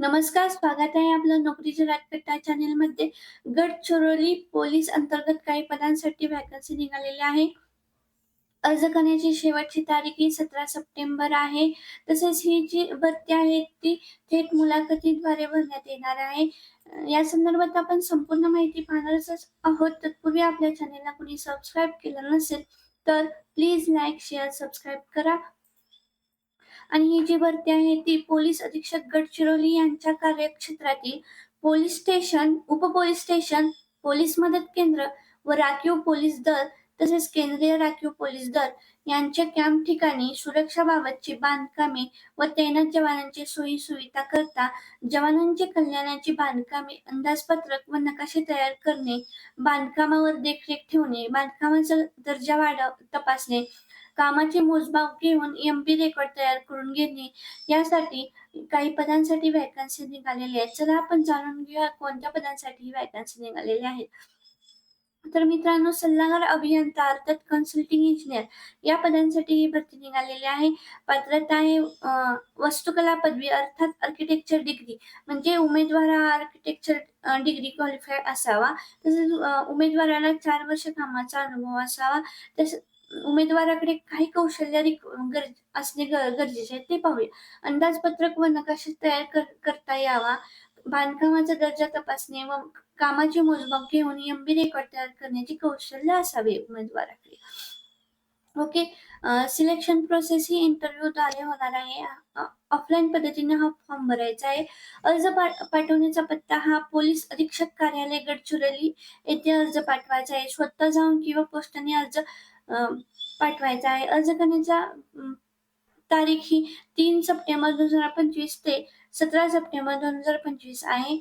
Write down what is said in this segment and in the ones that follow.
नमस्कार स्वागत आहे आपलं नोकरीच्या राजकट्टा चॅनेल मध्ये. गडचिरोली पोलीस अंतर्गत काही पदांसाठी वॅकन्सी निघालेली आहे. अर्ज करण्याची शेवटची तारीख ही सतरा सप्टेंबर आहे. तसेच ही जी भरती आहे ती थेट मुलाखतीद्वारे भरण्यात येणार आहे. या संदर्भात आपण संपूर्ण माहिती पाहणारच आहोत. तत्पूर्वी आपल्या चॅनेलला कोणी सबस्क्राईब केलं नसेल तर प्लीज लाईक शेअर सबस्क्राईब करा. आणि ही जी भरती आहे ती पोलीस अधीक्षक गडचिरोली यांच्या कार्यक्षेत्रातील पोलीस स्टेशन उप पोलीस स्टेशन पोलीस मदत केंद्र व राखीव पोलीस दल तसेच केंद्रीय राखीव पोलीस दल यांच्या कॅम्प ठिकाणी सुरक्षाबाबतची बांधकामे व तैनात जवानांची सोयी सुविधा करता जवानांची कल्याणाची बांधकामे अंदाजपत्रक व नकाशे तयार करणे बांधकामावर देखरेख ठेवणे बांधकामाचा दर्जा वाढ तपासणे कामाचे मोजमाप घेऊन एमपी रेकॉर्ड तयार करून घेणे यासाठी काही पदांसाठी वॅकन्सी निघालेली आहेत. चला आपण जाणून घेऊया कोणत्या पदांसाठी ही वॅकन्सी निघालेली आहेत. तर मित्रांनो सल्लागार अभियंता अर्थात कन्सल्टिंग इंजिनियर या पदांसाठी ही भरती निघालेली आहे. पात्रता आहे वस्तुकला पदवी अर्थात आर्किटेक्चर डिग्री म्हणजे उमेदवार हा आर्किटेक्चर डिग्री क्वालिफाय असावा. तसेच उमेदवाराला चार वर्ष कामाचा अनुभव असावा. तसेच उमेदवाराकडे काही कौशल्य असणे गरजेचे आहे ते पाहूया. अंदाजपत्रक व नकाशा तयार कर- करता यावा. बांधकामाचा दर्जा तपासणे व कामाचे मोजमाप घेऊन एमबी रेकॉर्ड तयार करण्याची कौशल्य असावे उमेदवाराकडे. ओके सिलेक्शन प्रोसेस ही इंटरव्ह्यू द्वारे होणार आहे. ऑफलाईन पद्धतीने हा फॉर्म भरायचा आहे. अर्ज पाठवण्याचा पत्ता हा पोलीस अधीक्षक कार्यालय गडचिरोली येथे अर्ज पाठवायचा आहे. स्वतः जाऊन किंवा पोस्टाने अर्ज पाठवायचा आहे. अर्ज करण्याचा तारीख ही तीन सप्टेंबर दोन हजार पंचवीस ते सतरा सप्टेंबर दोन हजार पंचवीस आहे.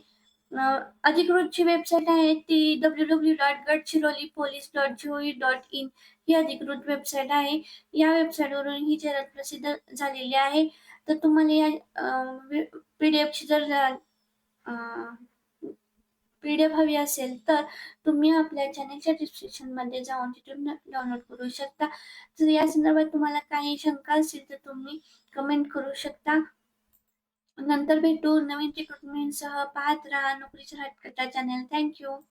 अधिकृतची वेबसाईट आहे ती W W dot Gadchiroli police dot GOE dot in ही अधिकृत वेबसाईट आहे. या वेबसाईटवरून ही जाहिरात प्रसिद्ध झालेली आहे. तर तुम्हाला या पी डी एफची जर पी डी एफ हवी असेल तर तुम्ही आपल्या चॅनलच्या डिस्क्रिप्शनमध्ये जाऊन तिथून डाउनलोड करू शकता. जर या संदर्भात तुम्हाला काही शंका असेल तर तुम्ही कमेंट करू शकता. नंतर भेटू नवीन रिक्रुटमेंटसह पाहत राहा. नोकरीच्या हटकटा चॅनल थँक्यू